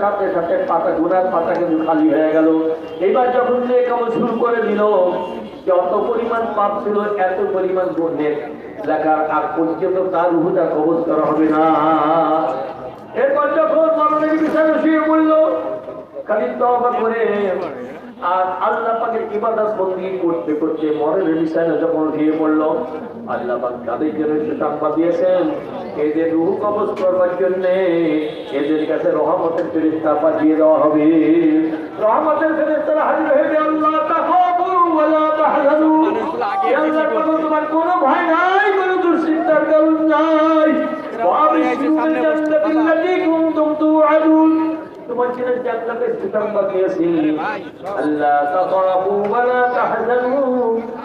সাথে সাথে পাতা গুনার পাতা কিন্তু খালি হয়ে গেল। এবার যখন যে কেমন শুরু করে দিল, যত পরিমাণ পাপ ছিল, এত পরিমাণ গুণের লেখার আগ পর্যন্ত তার রুহুটা কবজ করা হবে না। এরপর যখন মরণের বিষয়ে শুয়ে পড়ল খালি তবা করে আর আল্লাহ ইবাদত বন্দি করতে করতে মরণের বিষয়ে যখন উঠিয়ে পড়ল আল্লাহ পাক তাদের জন্য সুসংবাদ দিয়েছেন। এদের রুহ কবজ করবার জন্য এদের কাছে রহমতের ফেরিস্তা পাঠিয়ে দেওয়া হবে। রহমতের ফেরিস্তারা হাজির হয়ে আল্লাহ তোমার কোনো ভয় নাই কোনো দুশ্চিন্তার কারণ নাই। তোমার চার জান্নাতের সুসংবাদ দিয়েছি। আল্লাহ তাখাফু ওয়ালা তাহজানু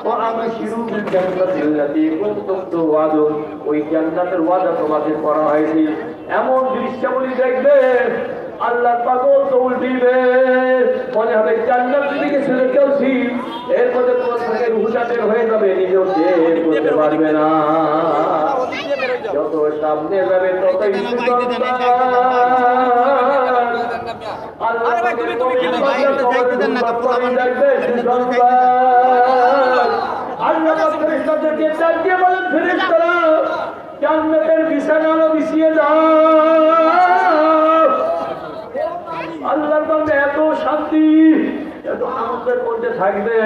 ওয়া আবশিরু বিল জান্নাতিল্লাতী কুনতুম তুওয়াদুন ওই জান্নাতের ওয়াদা তোমাদের করা হয়েছে। এমন দৃশ্যাবলী দেখবে আল্লাহ পাগল দৌড় দিবে। মনে হবে জান্নাত দিকে ছেড়ে চলছি এরপরে তোমার সঙ্গে রুহুটা বের হয়ে যাবে নিজেও টের করতে পারবে না। যত সামনে যাবে ততই আরে ভাই, তুমি- তুমি কি ভাই, এটা দেন না তো, পুরো আমার- জান্নাতের বিছানাও বিছিয়ে দাও। আল্লাহর বান্দা এত শান্তি, এত আনন্দের মধ্যে থাকবে।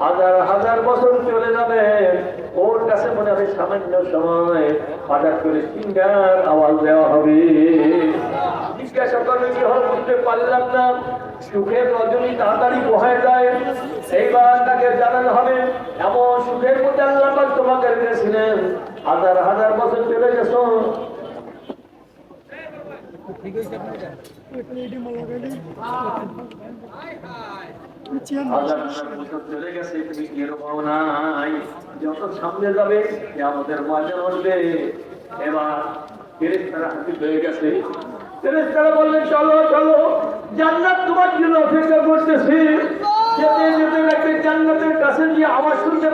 হাজার হাজার বছর চলে যাবে। ওর কাছে মনে হবে সামান্য সময়। হঠাৎ করে সিঙ্গার আওয়াজ দেওয়া হবে। জিজ্ঞাসা করবে কি, হল, বুঝতে পারলাম না। সুখের রজনী তাড়াতাড়ি বহায় যায়? এইবার তাকে জানানো হবে। এমন সুখের মধ্যে আল্লাহ তোমাকে রেখেছিলেন। হাজার হাজার বছর চলে গেছো। চলে যত সামনে যাবে আমাদের মধ্যে এবার তোমার কাছে গিয়ে আওয়াজ শুনতে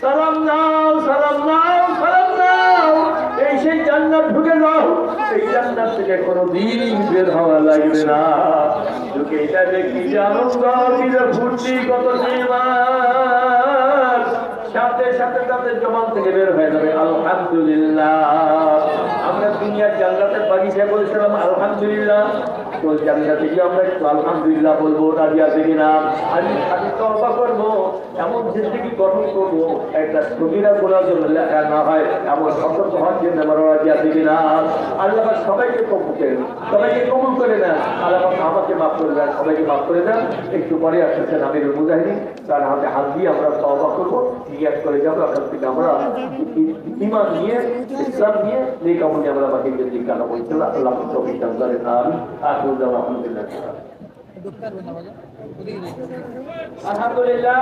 সালাম নাও জান্নাত থেকে কোনো দিন বের হওয়া লাগবে না। এটা যে আনন্দ কি যে ফুর্তি কত নির্মাণ সাথে সাথে তাদের জবান থেকে বের হয়ে যাবে, আলহামদুলিল্লাহ। আমরা দুনিয়ার জান্নাতের বাগিচায় বলেছিলাম, আলহামদুলিল্লাহ। তো আমরা একটু আলহামদুলিল্লাহ বলব, রাজি আছে কিনা? আমি আমি করব, এমন গঠন একটা জন্য লেখা না হয়, এমন সতর্ক হওয়ার জন্য আমার রাজি আছে কিনা? আল্লাহ সবাইকে কবুল করে নেন, সবাইকে কবুল করে নেন। আল্লাহ আমাকে মাফ করে দেন, সবাইকে মাফ করে দেন। একটু পরে আসতেছেন আমির মুজাহিদিন, তার হাতে হাত দিয়ে আমরা তওবা করব। নিয়াত করে যাব আপনার থেকে আমরা ইমান নিয়ে ইসলাম নিয়ে যে কামনে আমরা বাকি দিকে আলো বলছিলাম আল্লাহ সবই করেন। আমি আখির দাওয়া আলহামদুলিল্লাহ। আলহামদুলিল্লাহ।